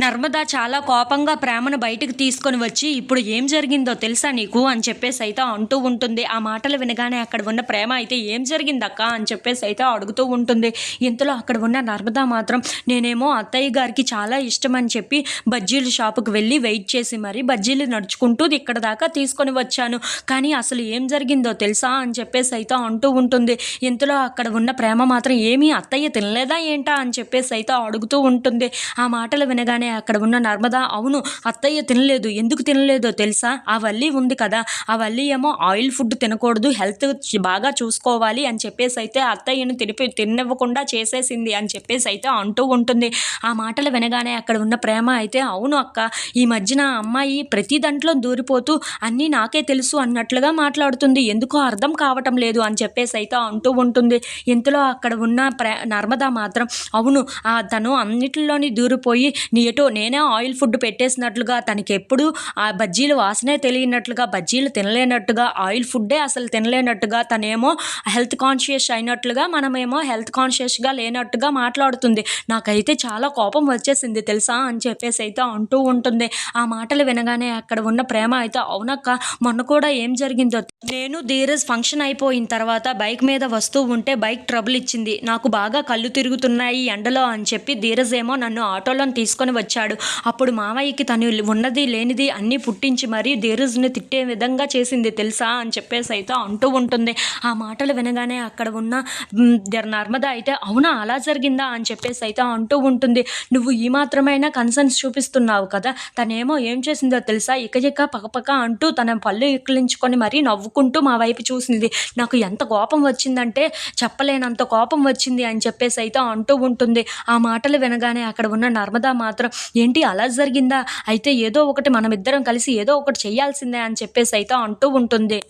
నర్మద చాలా కోపంగా ప్రేమను బయటకు తీసుకొని వచ్చి ఇప్పుడు ఏం జరిగిందో తెలుసా నీకు? అని చెప్పేసి అయితే అంటూ ఉంటుంది. ఆ మాటలు వినగానే అక్కడ ఉన్న ప్రేమ అయితే ఏం జరిగిందక్క అని చెప్పేసి అయితే అడుగుతూ ఉంటుంది. ఇంతలో అక్కడ ఉన్న నర్మద మాత్రం నేనేమో అత్తయ్య గారికి చాలా ఇష్టం అని చెప్పి బజ్జీల షాపుకి వెళ్ళి వెయిట్ చేసి మరి బజ్జీలు నడుచుకుంటూ ఇక్కడ దాకా తీసుకొని వచ్చాను. కానీ అసలు ఏం జరిగిందో తెలుసా? అని చెప్పేసి అయితే అంటూ ఉంటుంది. ఇంతలో అక్కడ ఉన్న ప్రేమ మాత్రం ఏమీ అత్తయ్య తినలేదా ఏంటా? అని చెప్పేసి అయితే అడుగుతూ ఉంటుంది. ఆ మాటలు వినగానే అక్కడ ఉన్న నర్మద అవును అత్తయ్య తినలేదు. ఎందుకు తినలేదో తెలుసా? ఆ వల్లి ఉంది కదా. ఆ వల్లి ఏమో ఆయిల్ ఫుడ్ తినకూడదు హెల్త్ బాగా చూసుకోవాలి అని చెప్పేసి అయితే అత్తయ్యను తినిపి తినివ్వకుండా చేసేసింది అని చెప్పేసి అయితే అంటూ ఉంటుంది. ఆ మాటలు వినగానే అక్కడ ఉన్న ప్రేమ అయితే అవును అక్క ఈ మధ్యన అమ్మాయి ప్రతి దాంట్లో దూరిపోతూ అన్నీ నాకే తెలుసు అన్నట్లుగా మాట్లాడుతుంది. ఎందుకో అర్థం కావటం లేదు అని చెప్పేసి అయితే అంటూ ఉంటుంది. ఇంతలో అక్కడ ఉన్న ప్రే నర్మద మాత్రం అవును ఆ తను అన్నిటిలోని దూరిపోయి నీ ఎటో నేనే ఆయిల్ ఫుడ్ పెట్టేసినట్లుగా తనకి ఎప్పుడు ఆ బజ్జీలు వాసనే తెలియనట్లుగా బజ్జీలు తినలేనట్టుగా ఆయిల్ ఫుడ్డే అసలు తినలేనట్టుగా తనేమో హెల్త్ కాన్షియస్ అయినట్లుగా మనమేమో హెల్త్ కాన్షియస్గా లేనట్టుగా మాట్లాడుతుంది. నాకైతే చాలా కోపం వచ్చేసింది తెలుసా అని చెప్పేసి అయితే అంటూ ఉంటుంది. ఆ మాటలు వినగానే అక్కడ ఉన్న ప్రేమ అయితే అవునక్క మొన్న కూడా ఏం జరిగిందో? నేను ధీరజ్ ఫంక్షన్ అయిపోయిన తర్వాత బైక్ మీద వస్తూ ఉంటే బైక్ ట్రబుల్ ఇచ్చింది. నాకు బాగా కళ్ళు తిరుగుతున్నాయి ఎండలో అని చెప్పి ధీరజ్ ఏమో నన్ను ఆటోలో తీసుకొని వచ్చాడు. అప్పుడు మామయ్యకి తను ఉన్నది లేనిది అన్నీ పుట్టించి మరీ ధీరజ్ని తిట్టే విధంగా చేసింది తెలుసా అని చెప్పేసి అయితే అంటూ ఉంటుంది. ఆ మాటలు వినగానే అక్కడ ఉన్న నర్మద అయితే అవునా అలా జరిగిందా అని చెప్పేసి అయితే అంటూ ఉంటుంది. నువ్వు ఈ మాత్రమైనా కన్సర్న్స్ చూపిస్తున్నావు కదా తనేమో ఏం చేసిందో తెలుసా? ఇక ఇక పకపక అంటూ తన పళ్ళు ఇక్కిలించుకొని మరీ నవ్వుకుంటూ మా వైపు చూసింది. నాకు ఎంత కోపం వచ్చిందంటే చెప్పలేనంత కోపం వచ్చింది అని చెప్పేసి అయితే అంటూ ఉంటుంది. ఆ మాటలు వినగానే అక్కడ ఉన్న నర్మదా మాత్రం ఏంటి అలా జరిగిందా? అయితే ఏదో ఒకటి మనమిద్దరం కలిసి ఏదో ఒకటి చేయాల్సిందే అని చెప్పేసి అయితే అంటూ ఉంటుంది.